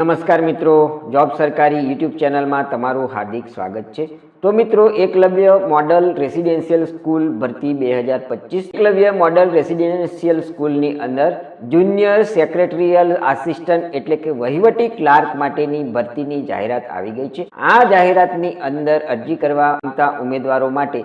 નમસ્કાર મિત્રો, જોબ સરકારી યુટ્યુબ ચેનલમાં તમારું હાર્દિક સ્વાગત છે. તો મિત્રો, એકલવ્ય મોડલ રેસિડેન્શિયલ સ્કૂલ ભરતી બે હજાર પચીસ એકલવ્ય મોડલ રેસિડેન્શિયલ સ્કૂલની અંદર જુનિયર સેક્રેટરીયલ આસિસ્ટન્ટ એટલે કે વહીવટી ક્લાર્ક માટેની ભરતીની જાહેરાત આવી ગઈ છે. આ જાહેરાતની અંદર અરજી કરવા ઉમેદવારો માટે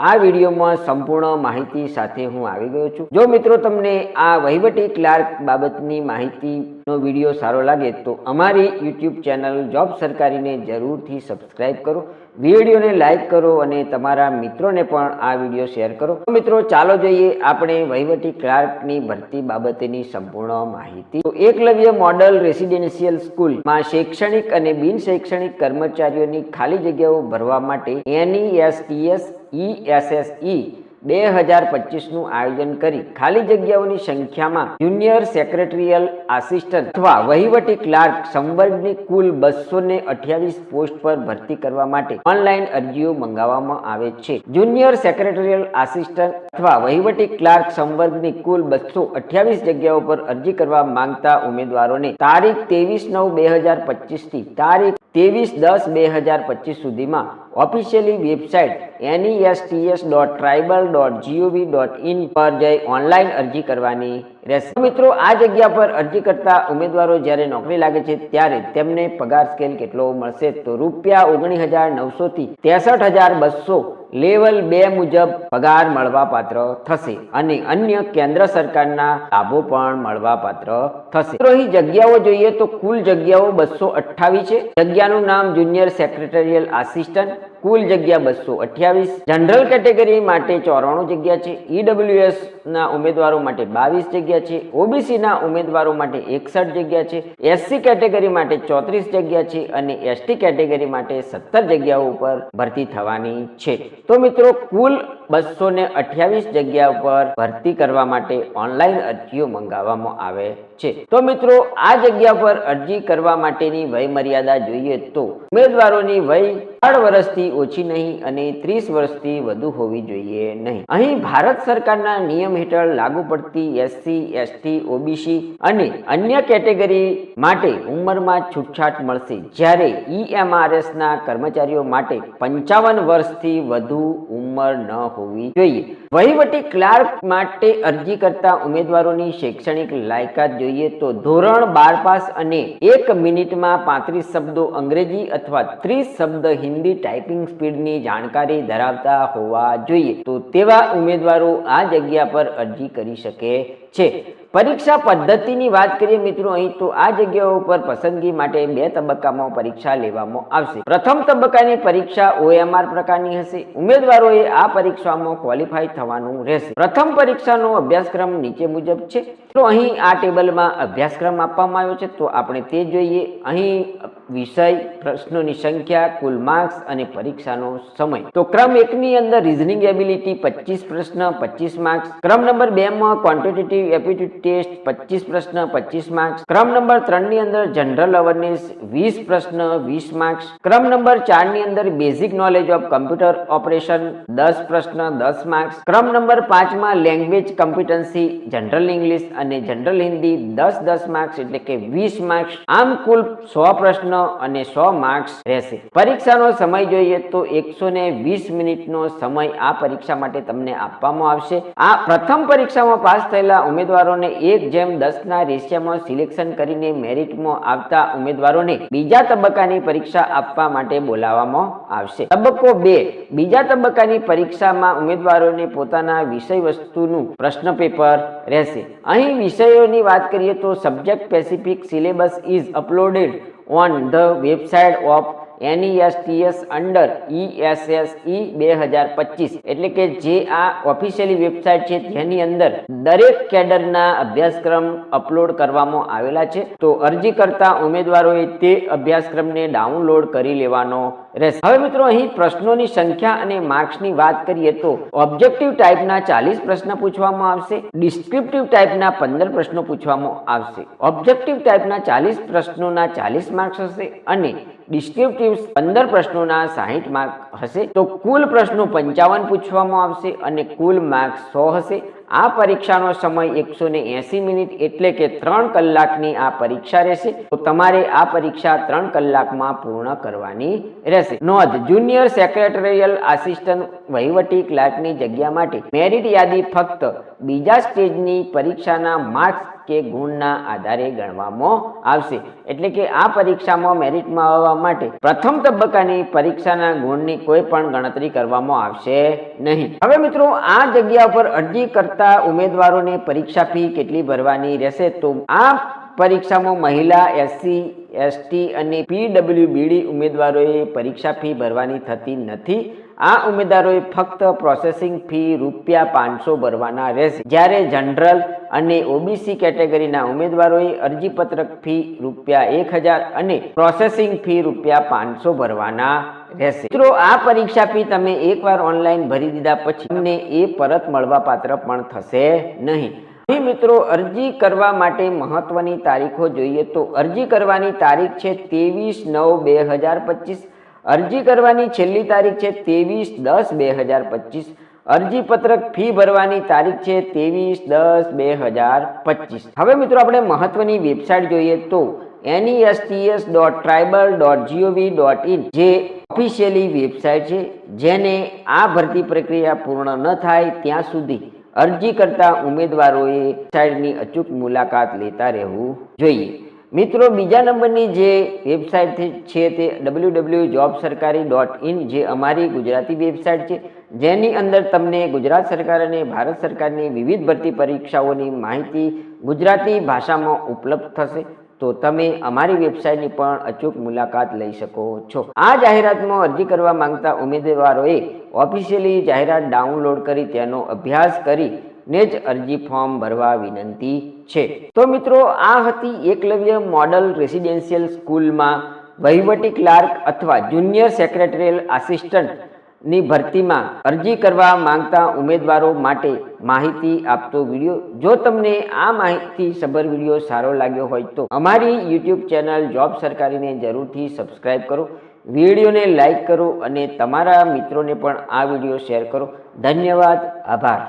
આ વિડીયોમાં સંપૂર્ણ માહિતી સાથે હું આવી ગયો છું. જો મિત્રો તમને આ વહીવટી ક્લાર્ક બાબતની માહિતીનો વીડિયો સારો લાગે તો અમારી યુટ્યુબ ચેનલ જોબ સરકારીને જરૂરથી સબસ્ક્રાઈબ કરો વિડીયોને લાઇક કરો અને તમારા મિત્રોને પણ આ વીડિયો શેર કરો. મિત્રો, ચાલો જોઈએ આપણે વહીવટી ક્લાર્કની ભરતી બાબતેની સંપૂર્ણ માહિતી. એકલવ્ય મોડલ રેસિડેન્શિયલ સ્કૂલમાં શૈક્ષણિક અને બિન શૈક્ષણિક કર્મચારીઓની ખાલી જગ્યાઓ ભરવા માટે એનઈએસટીએસ ઈએસએસઈ બે હજાર પચીસનું આયોજન કરી ખાલી જગ્યાઓની સંખ્યામાં જુનિયર સેક્રેટરીયલ આસિસ્ટન્ટ અથવા વહીવટી ક્લાર્ક સંવર્ગની કુલ બસો ને અઠ્યાવીસ પોસ્ટ પર ભરતી કરવા માટે ઓનલાઈન અરજીઓ મંગાવવામાં આવે છે. જુનિયર સેક્રેટરીયલ આસિસ્ટન્ટ અથવા વહીવટી ક્લાર્ક સંવર્ગની કુલ બસો અઠ્યાવીસ જગ્યાઓ પર અરજી કરવા માંગતા ઉમેદવારોને તારીખ ત્રેવીસ નવ બે હજાર પચીસથી તારીખ ત્રેવીસ દસ બે હજાર પચીસ સુધીમાં officially website NESTS dot tribal dot GOV dot in પર જઈ ઓનલાઈન અરજી કરવાની રહેશે. મિત્રો, આ જગ્યા પર અરજી કરતા ઉમેદવારો જ્યારે નોકરી લાગે છે ત્યારે તેમને પગાર સ્કેલ કેટલો મળશે? તો રૂપિયા ઓગણીસ હજાર નવસોથી ત્રેસઠ હજાર બસો લેવલ બે મુજબ પગાર મળવા પાત્ર થશે અને અન્ય કેન્દ્ર સરકારના લાભો પણ મળવા પાત્ર થશે. મિત્રો જગ્યાઓ જોઈએ તો કુલ જગ્યાઓ બસો અઠ્ઠાવીસ છે. જગ્યાનું નામ જુનિયર સેક્રેટરીયલ આસિસ્ટન્ટ કુલ જગ્યા બસો અઠ્યાવીસ. જનરલ કેટેગરી માટે ચોરાણું જગ્યા છે. ઈડબ્લ્યુએસ ના ઉમેદવારો માટે બાવીસ જગ્યા છે. ઓબીસી ના ઉમેદવારો માટે એકસઠ જગ્યા છે. એસસી કેટેગરી માટે ચોત્રીસ જગ્યા છે અને એસટી કેટેગરી માટે સત્તર જગ્યાઓ ઉપર ભરતી થવાની છે. તો મિત્રો, કુલ બસો ને અઠ્યાવીસ જગ્યા ઉપર ભરતી કરવા માટે ઓનલાઈન અરજીઓ મંગાવવામાં આવે છે. તો મિત્રો, આ જગ્યા પર અરજી કરવા માટેની વય મર્યાદા જોઈએ તો ઉમેદવારોની વય અઢાર વર્ષથી ઓછી નહીં અને ત્રીસ વર્ષથી વધુ હોવી જોઈએ નહીં. અહીં ભારત સરકારના નિયમ હેઠળ લાગુ પડતી એસસી એસટી ઓબીસી અને અન્ય કેટેગરી માટે ઉંમરમાં છૂટછાટ મળશે. જ્યારે ઈએમઆરએસના કર્મચારીઓ માટે પંચાવન વર્ષથી વધુ ઉંમર ન હોવી જોઈએ. વહીવટી ક્લાર્ક માટે અરજી કરતા ઉમેદવારોની શૈક્ષણિક લાયકાત જોઈએ તો ધોરણ બાર પાસ અને એક મિનિટમાં પાંત્રીસ શબ્દો અંગ્રેજી અથવા ત્રીસ શબ્દ હિન્દી ટાઈપિંગ સ્પીડની જાણકારી ધરાવતા હોવા જોઈએ. તો તેવા ઉમેદવારો આ જગ્યા પર અરજી કરી શકે છે. પરીક્ષા પદ્ધતિની વાત કરીએ મિત્રો, અહીં તો આ જગ્યાઓ ઉપર પસંદગી માટે બે તબક્કામાં પરીક્ષા લેવામાં આવશે. પ્રથમ તબક્કાની પરીક્ષા ઓએમઆર પ્રકારની હશે. ઉમેદવારોએ આ પરીક્ષામાં ક્વોલિફાય થવાનું રહેશે. પ્રથમ પરીક્ષાનો અભ્યાસક્રમ નીચે મુજબ છે. તો અહીં આ ટેબલમાં અભ્યાસક્રમ આપવામાં આવ્યો છે. તો આપણે તે જોઈએ. અહીં વિષય, પ્રશ્નોની સંખ્યા, કુલ માર્ક્સ અને પરીક્ષાનો સમય. તો ક્રમ એકની અંદર રિઝનિંગ એબિલિટી પચીસ પ્રશ્ન, પચીસ માર્ક્સ. ક્રમ નંબર બે માં ક્વોન્ટિટેટિવ એપ્ટિટ્યુડ ટેસ્ટ, પચીસ પ્રશ્ન, પચીસ માર્ક્સ. ક્રમ નંબર ત્રણની અંદર જનરલ અવેરનેસ, વીસ પ્રશ્ન, વીસ માર્ક્સ. ક્રમ નંબર ચારની અંદર basic knowledge of computer operation, દસ પ્રશ્ન, દસ માર્ક્સ. ક્રમ નંબર પાંચમાં લેંગ્વેજ કમ્પિટન્સી, જનરલ ઇંગ્લિશ અને જનરલ હિન્દી, દસ દસ માર્ક્સ એટલે કે વીસ માર્ક્સ. આમ કુલ સો પ્રશ્ન અને સો માર્ક્સ રહેશે. પરીક્ષાનો સમય જોઈએ તો એકસો ને વીસ મિનિટનો સમય આ પરીક્ષા માટે તમને આપવામાં આવશે. આ પ્રથમ પરીક્ષામાં પાસ થયેલા ઉમેદવારોને એક જેમ દસ ના રેશિયામાં સિલેક્શન કરીને મેરિટમાં આવતા ઉમેદવારોને બીજા તબક્કાની પરીક્ષા આપવા માટે બોલાવવામાં આવશે. તબક્કો બે. બીજા તબક્કાની પરીક્ષામાં ઉમેદવારોને પોતાના વિષય વસ્તુનું પ્રશ્ન પેપર રહેશે. અહીં વિષયોની વાત કરીએ તો subject specific syllabus is uploaded on the website of NESTS under ESSE બે હજાર પચીસ. એટલે કે જે આ ઓફિશિયલી વેબસાઇટ છે તેની અંદર દરેક કેડરના અભ્યાસક્રમ અપલોડ કરવામાં આવેલા છે. તો અરજી કરતા ઉમેદવારોએ તે અભ્યાસક્રમને ડાઉનલોડ કરી લેવાનો રહેશે હવે મિત્રો અહીં પ્રશ્નોની સંખ્યા અને માર્ક્સની વાત કરીએ તો ઓબ્જેક્ટિવ ટાઈપના ચાલીસ પ્રશ્ન પૂછવામાં આવશે, ડિસ્ક્રિપ્ટિવ ટાઈપના પંદર પ્રશ્નો પૂછવામાં આવશે. ઓબ્જેક્ટિવ ટાઈપના ચાલીસ પ્રશ્નોના ચાલીસ માર્ક્સ હશે અને ડિસ્ક્રિપ્ટિવ પંદર પ્રશ્નોના સાહીઠ માર્ક હશે. તો કુલ પ્રશ્નો પંચાવન પૂછવામાં આવશે અને કુલ માર્ક્સ સો હશે. આ પરીક્ષાનો સમય એકસો મિનિટ એટલે કે ત્રણ કલાકની આ પરીક્ષા રહેશે. તો તમારે આ પરીક્ષા ત્રણ કલાકમાં પૂર્ણ કરવાની રહેશે. નોંધ, જુનિયર સેક્રેટરીયલ આસિસ્ટન્ટ વહીવટી ક્લાર્કની જગ્યા માટે મેરિટ યાદી ફક્ત બીજા સ્ટેજની પરીક્ષાના માર્ક્સ કે ગુણના આધારે ગણવામાં આવશે. એટલે કે આ પરીક્ષામાં મેરિટમાં આવવા માટે પ્રથમ તબક્કાની પરીક્ષાના ગુણની કોઈ પણ ગણતરી કરવામાં આવશે નહીં. હવે મિત્રો, આ જગ્યા પર અરજી કરતા ઉમેદવારોને પરીક્ષા ફી કેટલી ભરવાની રહેશે? તો આ પરીક્ષામાં મહિલા એસસી એસટી અને પીડબ્લ્યુબીડી ઉમેદવારોએ પરીક્ષા ફી ભરવાની થતી નથી. આ ઉમેદવારોએ ફક્ત પ્રોસેસિંગ ફી રૂપિયા પાંચસો ભરવાના રહેશે. જ્યારે જનરલ અને ઓબીસી કેટેગરીના ઉમેદવારોએ અરજીપત્રક ફી રૂપિયા એક હજાર અને પ્રોસેસિંગ ફી રૂપિયા પાંચસો ભરવાના રહેશે. મિત્રો, આ પરીક્ષા ફી તમે એકવાર ઓનલાઈન ભરી દીધા પછી તમને એ પરત મળવા પાત્ર પણ થશે નહીં. અહીં મિત્રો, અરજી કરવા માટે મહત્વની તારીખો જોઈએ તો અરજી કરવાની તારીખ છે ત્રેવીસ નવ બે હજાર પચીસ. અરજી કરવાની છેલ્લી તારીખ છે ત્રેવીસ દસ બે હજાર પચીસ. અરજી પત્રક ફી ભરવાની તારીખ છે ત્રેવીસ દસ બે હજાર પચીસ. હવે મિત્રો, આપણે મહત્વની વેબસાઇટ જોઈએ તો NESTS dot tribal dot GOV dot in જે ઓફિશિયલી વેબસાઇટ છે, જેને આ ભરતી પ્રક્રિયા પૂર્ણ ન થાય ત્યાં સુધી અરજી કરતા ઉમેદવારોએ વેબસાઇટની અચૂક મુલાકાત લેતા રહેવું જોઈએ. મિત્રો, બીજા નંબરની જે વેબસાઇટ છે તે W W job sarkari dot in જે અમારી ગુજરાતી વેબસાઇટ છે, જેની અંદર તમને ગુજરાત સરકાર અને ભારત સરકારની વિવિધ ભરતી પરીક્ષાઓની માહિતી ગુજરાતી ભાષામાં ઉપલબ્ધ થશે. તો તમે અમારી વેબસાઇટની પણ અચૂક મુલાકાત લઈ શકો છો. આ જાહેરાતમાં અરજી કરવા માંગતા ઉમેદવારોએ ઓફિશિયલી જાહેરાત ડાઉનલોડ કરી તેનો અભ્યાસ કરી ને જ અરજી ફોર્મ ભરવા વિનંતી છે. તો મિત્રો, આ હતી એકલવ્ય મોડલ રેસિડેન્શિયલ સ્કૂલમાં વહીવટી ક્લાર્ક અથવા જુનિયર સેક્રેટરીયલ આસિસ્ટન્ટ ની ભરતીમાં અરજી કરવા માંગતા ઉમેદવારો માટે માહિતી આપતો વીડિયો. જો તમને આ માહિતી સબર વીડિયો સારો લાગ્યો હોય તો અમારી યુટ્યુબ ચેનલ જોબ સરકારીને જરૂરથી સબસ્ક્રાઈબ કરો. વિડીયોને લાઈક કરો અને તમારા મિત્રોને પણ આ વીડિયો શેર કરો. ધન્યવાદ. આભાર.